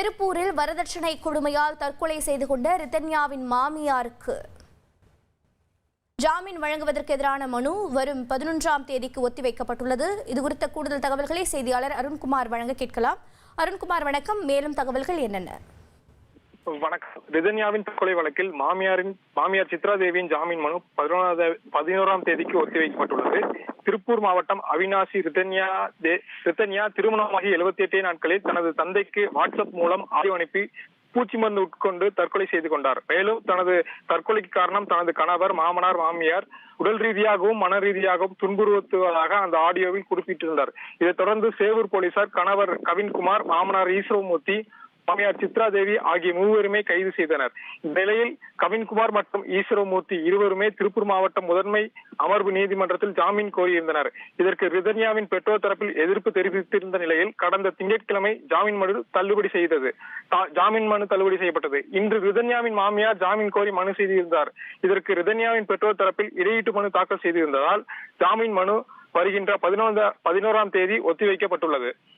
திருப்பூரில் வரதட்சணை கொடுமையால் தற்கொலை செய்து கொண்ட ரிதன்யாவின் மாமியாருக்கு. ஜாமீன் வழங்குவதற்கு எதிரான மனு வரும் பதினொன்றாம் தேதிக்கு ஒத்திவைக்கப்பட்டுள்ளது. இது குறித்த கூடுதல் தகவல்களை செய்தியாளர் அருண்குமார் வழங்க கேட்கலாம். அருண்குமார் வணக்கம். மேலும் தகவல்கள் என்னென்ன? வணக்கம். ரிதன்யாவின் தற்கொலை வழக்கில் மாமியாரின் மாமியார் சித்ரா தேவியின் ஜாமீன் மனு பதினோராவது பதினோராம் தேதிக்கு ஒத்திவைக்கப்பட்டுள்ளது. திருப்பூர் மாவட்டம் அவினாசி ரிதன்யா தே ரிதன்யா திருமணமாகி எழுபத்தி எட்டே நாட்களில் தனது தந்தைக்கு வாட்ஸ்அப் மூலம் ஆய்வு அனுப்பி பூச்சி மருந்து உட்கொண்டு தற்கொலை செய்து கொண்டார். மேலும் தனது தற்கொலைக்கு காரணம் தனது கணவர் மாமனார் மாமியார் உடல் ரீதியாகவும் மன ரீதியாகவும் துன்புறுத்துவதாக அந்த ஆடியோவில் குறிப்பிட்டிருந்தார். இதைத் தொடர்ந்து சேவூர் போலீசார் கணவர் கவின்குமார் மாமனார் ஈஸ்வரமூர்த்தி மாமியார் சித்ரா தேவி ஆகிய மூவருமே கைது செய்தனர். இந்நிலையில் கவின்குமார் மற்றும் ஈஸ்வரமூர்த்தி இருவருமே திருப்பூர் மாவட்டம் முதன்மை அமர்வு நீதிமன்றத்தில் ஜாமீன் கோரியிருந்தனர். இதற்கு ரிதன்யாவின் பெற்றோர் தரப்பில் எதிர்ப்பு தெரிவித்திருந்த நிலையில் கடந்த திங்கட்கிழமை ஜாமீன் மனு தள்ளுபடி செய்தது. ஜாமீன் மனு தள்ளுபடி செய்யப்பட்டது. இன்று ரிதன்யாவின் மாமியார் ஜாமீன் கோரி மனு செய்திருந்தார். இதற்கு ரிதன்யாவின் பெற்றோர் தரப்பில் இடையீட்டு மனு தாக்கல் செய்திருந்ததால் ஜாமீன் மனு வருகின்ற பதினோரா பதினோராம் தேதி ஒத்திவைக்கப்பட்டுள்ளது.